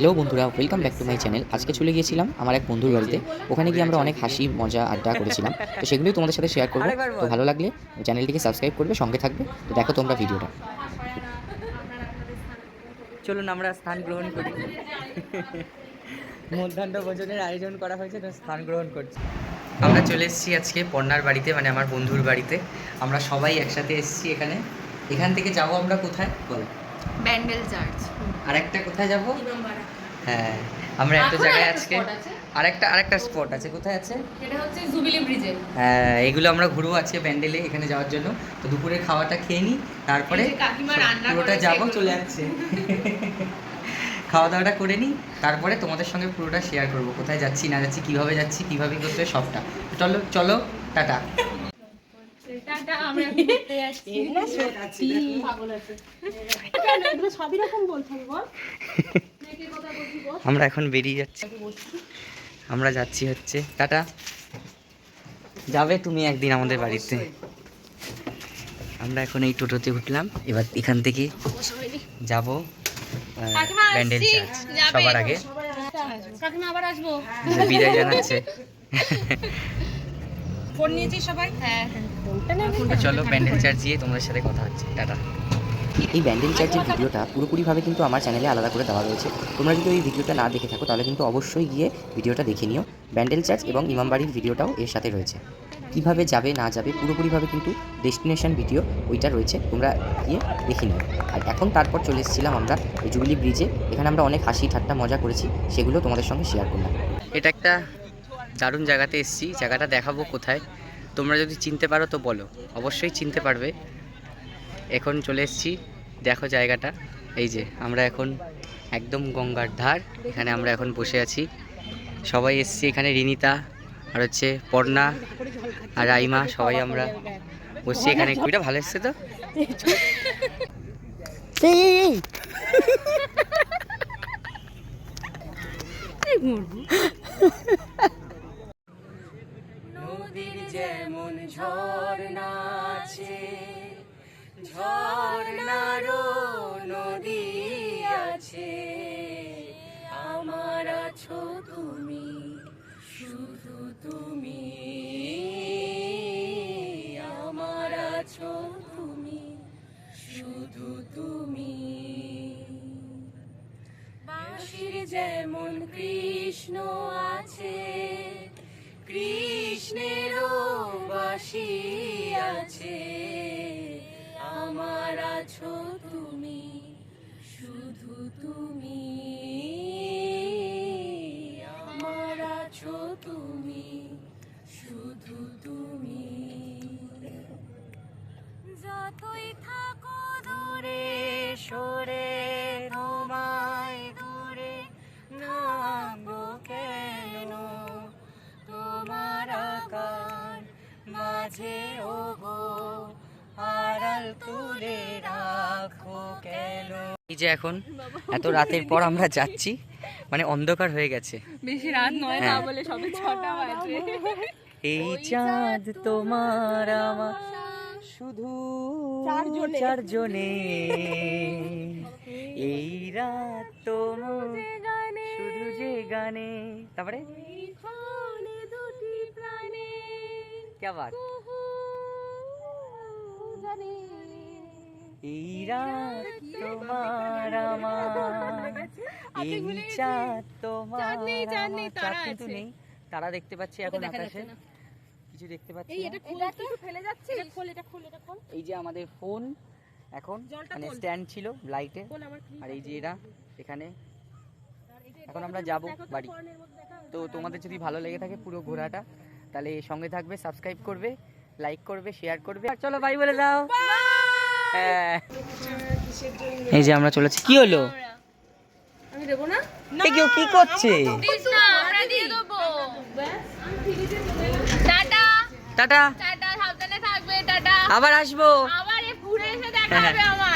Hello বন্ধুরা welcome back to my channel আজকে চলে গিয়েছিলাম আমার এক বন্ধুর বাড়িতে। ওখানে গিয়ে আমরা অনেক হাসি মজা আড্ডা করেছিলাম। তো সেগুলোই তোমাদের সাথে শেয়ার করব। তো ভালো লাগলে চ্যানেলটিকে সাবস্ক্রাইব করবে সঙ্গে থাকবে। তো দেখো তোমরা ভিডিওটা। চলুন আমরা স্থান গ্রহণ করি। মধ্যাহ্ন ভোজনের আয়োজন করা হয়েছে তো স্থান গ্রহণ করছি। আমরা চলে এসেছি আজকে পর্নার বাড়িতে মানে আমার বন্ধুর বাড়িতে। আমরা সবাই একসাথে এসেছি এখানে। এখান থেকে যাব আমরা কোথায়? বল। ব্যান্ডেল চার্চ। আর একটা কোথায় যাব? হ্যাঁ আমরা একটা জায়গায় আজকে আরেকটা আরেকটা স্পট আছে। কোথায় আছে? সেটা হচ্ছে জুবিলি ব্রিজে। হ্যাঁ এগুলো আমরা ঘুরবো আজকে প্যান্ডেলে এখানে যাওয়ার জন্য। তো দুপুরে খাওয়াটা খেয়ে নিই তারপরে কাকিমা রান্না পুরোটা যাব চলে যাচ্ছে খাওয়া দাওয়াটা করে নিই তারপরে তোমাদের সঙ্গে পুরোটা শেয়ার করব। কোথায় যাচ্ছি না যাচ্ছি কীভাবে যাচ্ছি কীভাবে করতে সবটা। চলো চলো টাটা। আমরা এখন বেরিয়ে যাচ্ছি। আমরা যাচ্ছি হচ্ছে টাটা। যাবে তুমি একদিন আমাদের বাড়িতে। আমরা এখন এই টোটোতে উঠলাম। এবার এখান থেকে যাব ব্যান্ডেল চার্চ সবার আগে। কাকিমা আবার আসব। যে বিদায় জানাচ্ছে। ফোন নিয়েছি সবাই? হ্যাঁ চলো ব্যান্ডেল চার্চ গিয়ে তোমাদের সাথে কথা হচ্ছে। টাটা। এই ব্যান্ডেল চার্চের ভিডিওটা পুরোপুরিভাবে কিন্তু আমার চ্যানেলে আলাদা করে দেওয়া রয়েছে। তোমরা যদি ওই ভিডিওটা না দেখে থাকো তাহলে কিন্তু অবশ্যই গিয়ে ভিডিওটা দেখে নিও। ব্যান্ডেল চার্চ এবং ইমামবাড়ির ভিডিওটাও এর সাথে রয়েছে। কীভাবে যাবে না যাবে পুরোপুরিভাবে কিন্তু ডেস্টিনেশন ভিডিও ওইটা রয়েছে। তোমরা গিয়ে দেখে নিও। আর এখন তারপর চলে এসেছিলাম আমরা এই জুবিলি ব্রিজে। এখানে আমরা অনেক হাসি ঠাট্টা মজা করেছি। সেগুলো তোমাদের সঙ্গে শেয়ার করলাম। এটা একটা দারুণ জায়গাতে এসেছি জায়গাটা দেখাবো কোথায়। তোমরা যদি চিনতে পারো তো বলো অবশ্যই চিনতে পারবে। এখন চলে এসেছি দেখো জায়গাটা এই যে আমরা এখন একদম গঙ্গার ধার এখানে আমরা এখন বসে আছি। সবাই এসেছি এখানে রিনিতা আর হচ্ছে পর্ণা আর রাইমা সবাই আমরা বসছি এখানে। খুবইটা ভালো এসছে তো? যেমন ঝর্ণা আছে, ঝর্ণারও নদী আছে। আমার আছো তুমি, শুধু তুমি। আমার আছো তুমি, শুধু তুমি। বাঁশির যেমন কৃষ্ণ আছে শুধু তুমি যতই থাকো দূরে সরে তোমায় দূরে নামবো কেন? তোমার আকার মাঝে ওগো আড়াল তুলে রাখো কেন? এই যে এখন এত রাতের পর আমরা যাচ্ছি মানে অন্ধকার হয়ে গেছে। বেশি রাত নয় হ্যাঁ। বলে সবে ছটা বাজে। এই চাঁদ তোমার আমার শুধু চার চারজনে। এই রাত তোমার শুধু যে গানে। তারপরে? কে এই রাত তোমার আমার এই চাঁদ তোমার চাঁদ কিন্তু নেই। তারা দেখতে পাচ্ছি এখন আকাশে। কিছু দেখতে পাচ্ছি এই এটা খোল কিছু ফেলে যাচ্ছে এটা খোল এটা খোল এটা খোল এই যে আমাদের ফোন এখন মানে স্ট্যান্ড ছিল লাইটে আর এই যে এরা এখানে। এখন আমরা যাব বাড়ি। তো তোমাদের যদি ভালো লেগে থাকে পুরো ঘোরাটা তাহলে সঙ্গে থাকবে সাবস্ক্রাইব করবে লাইক করবে শেয়ার করবে। আর চলো বাই বলে দাও। হ্যাঁ। এই যে আমরা চলেছি কি হলো? আমি দেবো না? কেউ কি করছে? আমরা দিয়ে দেবো। টাটা। টাটা সাবধানে থাকবে টাটা। আবার আসব। আবার এ ঘুরে এসে দেখা হবে আমার